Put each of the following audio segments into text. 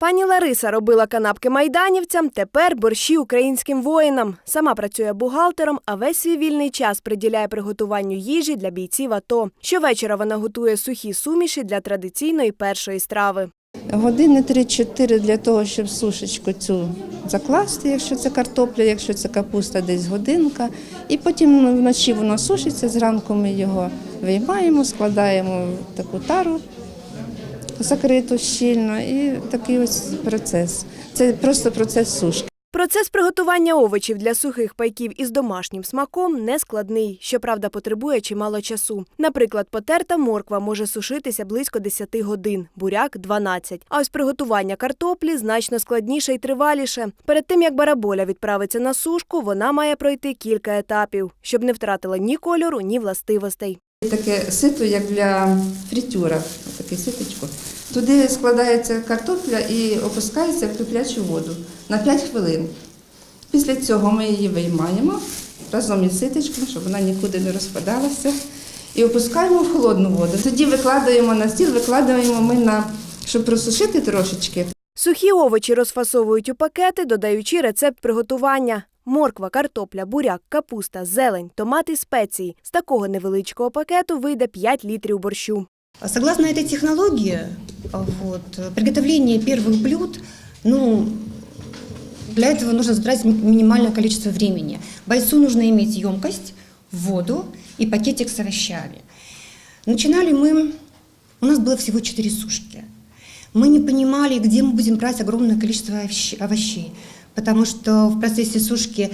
Пані Лариса робила канапки майданівцям, тепер борщі українським воїнам. Сама працює бухгалтером, а весь свій вільний час приділяє приготуванню їжі для бійців АТО. Щовечора вона готує сухі суміші для традиційної першої страви. Години 3-4 для того, щоб сушечку цю закласти, якщо це картопля, якщо це капуста, десь годинка. І потім вночі воно сушиться, зранку ми його виймаємо, складаємо в таку тару закриту щільно і такий ось процес. Це просто процес сушки. Процес приготування овочів для сухих пайків із домашнім смаком не складний, щоправда, потребує чимало часу. Наприклад, потерта морква може сушитися близько 10 годин, буряк 12. А ось приготування картоплі значно складніше і триваліше. Перед тим як бараболя відправиться на сушку, вона має пройти кілька етапів, щоб не втратила ні кольору, ні властивостей. Таке сито, як для фритюра, таке ситочко. Туди складається картопля і опускається в киплячу воду на 5 хвилин. Після цього ми її виймаємо разом із ситочком, щоб вона нікуди не розпадалася. І опускаємо в холодну воду. Тоді викладаємо на стіл, викладаємо ми на, щоб просушити трошечки. Сухі овочі розфасовують у пакети, додаючи рецепт приготування Морква, картопля, буряк, капуста, зелень, томати, спеції. З такого невеличкого пакету вийде 5 літрів борщу. Согласно этой технологии, а, вот, приготовление первых блюд, ну, для этого нужно затратить ми- минимальное количество времени. Бойцу нужно иметь емкость, воду и пакетик с овощами. Начинали мы, у нас было всего 4 сушки. Мы не понимали, где мы будем брать огромное количество овощ- овощей, потому что в процессе сушки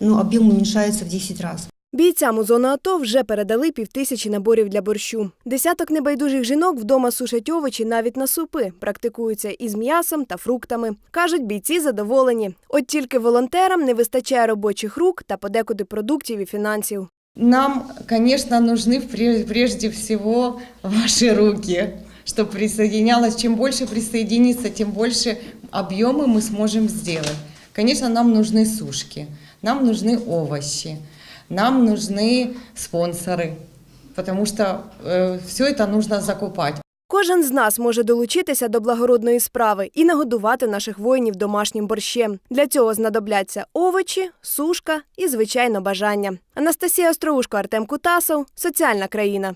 ну, объем уменьшается в 10 раз. Бійцям у зону АТО вже передали півтисячі наборів для борщу. Десяток небайдужих жінок вдома сушать овочі навіть на супи, практикуються із м'ясом та фруктами. Кажуть, бійці задоволені. От тільки волонтерам не вистачає робочих рук та подекуди продуктів і фінансів. Нам, конечно, нужны пре- прежде всего ваши руки, чтобы присоединялось. Чем больше присоединится, тем больше объемы мы сможем сделать. Конечно, нам нужны сушки, нам нужны овощи, нам нужны спонсоры, потому что все это нужно закупать. Кожен з нас може долучитися до благородної справи і нагодувати наших воїнів домашнім борщем. Для цього знадобляться овочі, сушка і, звичайно, бажання. Анастасія Остроушко, Артем Кутасов. Соціальна країна.